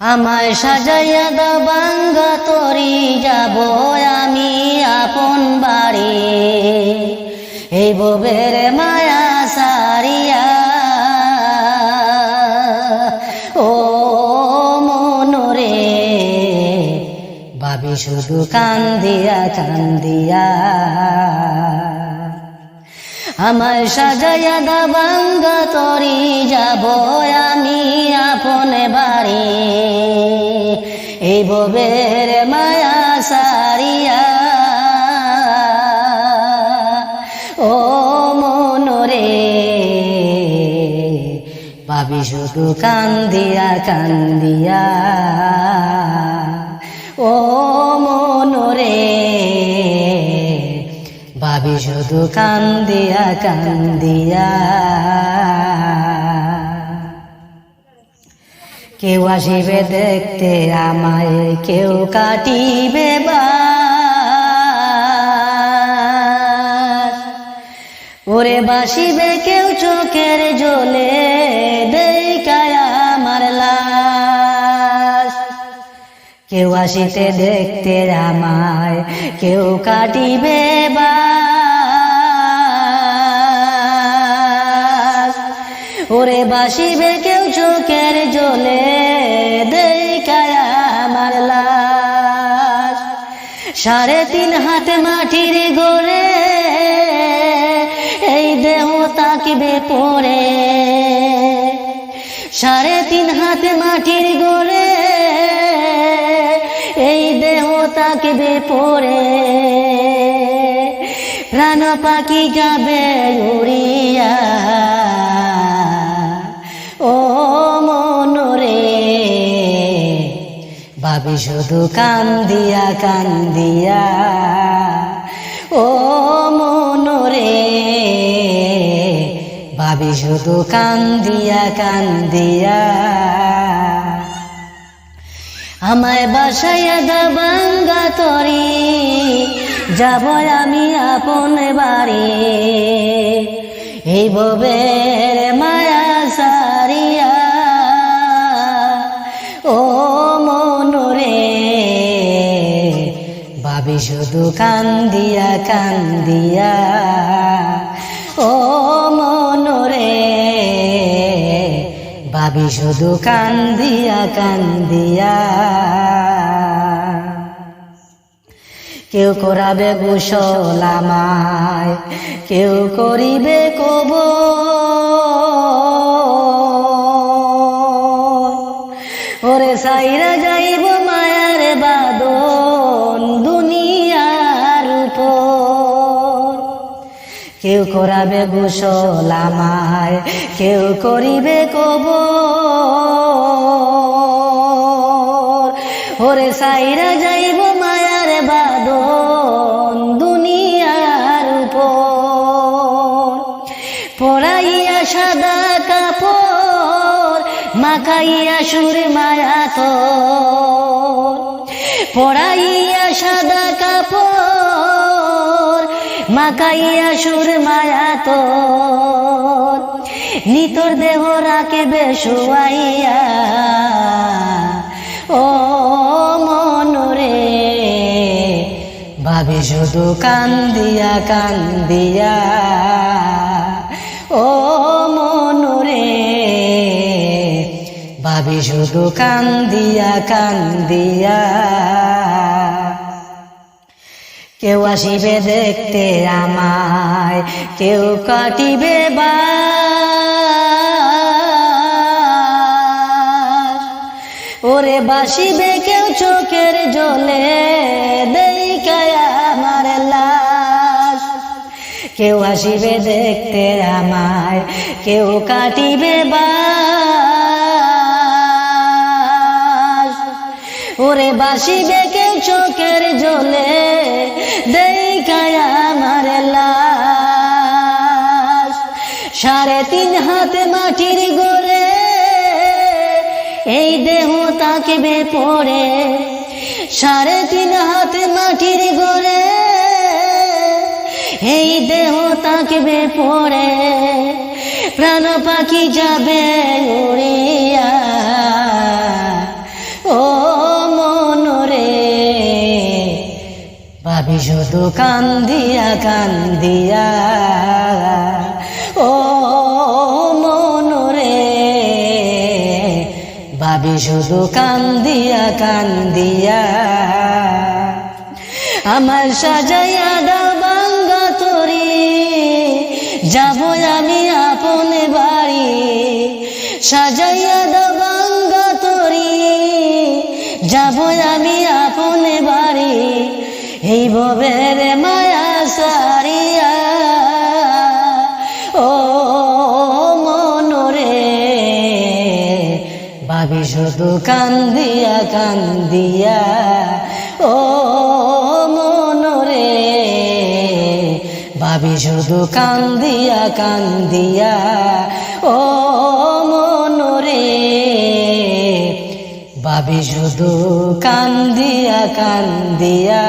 আমায় সাজাইয়া দা বাঙ্গা, তরি যাব আমি আপন বাড়ি। এই ববের মায়া সারিয়া। ও মনরে, ভাবি শুধু কান্দিয়া কান্দিয়া। আমায় সাজাইয়া দা বাঙ্গা তরি যাব আমি আপন বাড়ি। এই ববের মায়া সারিয়া। ও মনরে ভাবি শুধু কান্দিয়া কান্দিয়া। ও ভাবি শুধু কান্দিয়া কান্দিয়া। কেউ আসিবে দেখতে, আমায় কেউ কাটিবে বা। ওরে বাসিবে কেউ চোখের জলে কেউ আসিতে দেখতে, আমায় কেউ কাটিবে বা। ওরে বাসিবে কেউ চোখের জলে সাড়ে তিন হাতে মাটির গড়ে এই দেহ তাকিবে পড়ে। সাড়ে তিন হাতে মাটির গড়ে এই দেহ তাকিবে পড়ে। প্রাণ পাখি যাবে ভাবি শুধু কান্দিয়া কান্দিয়া। ও মনরে, ভাবি শুধু কান্দিয়া কান্দিয়া। আমায় বাসায় দা বাঙ্গা তরি, যাব আমি আপন বাড়ি। এই ববের মায়া শুধু কান্দিয়া কান্দিয়া। ও মনরে, ভাবি শুধু কান্দিয়া কান্দিয়া। কেউ করাবে গোসল আমায়, কেউ করিবে কব কেউ করাবে গোসল কেউ করিবে কব ওরে সাইরা যাইব মায়ার বাদন দুনিয়ার পড়াইয়া সাদা কাপড়, মাখাইয়া সুর মায়া তো পড়াইয়া সাদা কাপড় মাখাইয়া সুর মায়া তো নিতর দেহ রাকে বেশুয়াইয়া। ও মনরে ভাবি শুধু কান্দিয়া কান্দিয়া। ও মনরে ভাবি শুধু কান্দিয়া কান্দিয়া। কেউ আসিবে দেখতে আমায়, কেউ কাটিবে বা ওরে বাসিবে কেউ চোখের জলে দেখায় আমার লাশ। কেউ আসিবে দেখতে আমায়, কেউ কাটিবে বা ওরে বাসিবে কেউ চোখের জলে দেখায় আমার লাশ। সাড়ে তিন হাতে মাটির গড়ে এই দেহ তাকিবে পড়ে। সাড়ে তিন হাতে মাটির গড়ে এই দেহ তাকিবে পড়ে। প্রাণ পাখি যাবে উড়িয়া শুধু কান্দিয়া কান্দিয়া। ও মনরে, ভাবি শুধু কান্দিয়া কান্দিয়া। আমার সাজাইয়া দাও বাঙ্গা তরি, যাব আমি আপন বাড়ি। সাজাইয়া দাও এই ববের মায়া সারিয়া, ও মনরে ভাবি শুধু কান্দিয়া কান্দিয়া, ও মনরে ভাবি শুধু কান্দিয়া কান্দিয়া, ও ভাবি শুধু কান্দিয়া কান্দিয়া।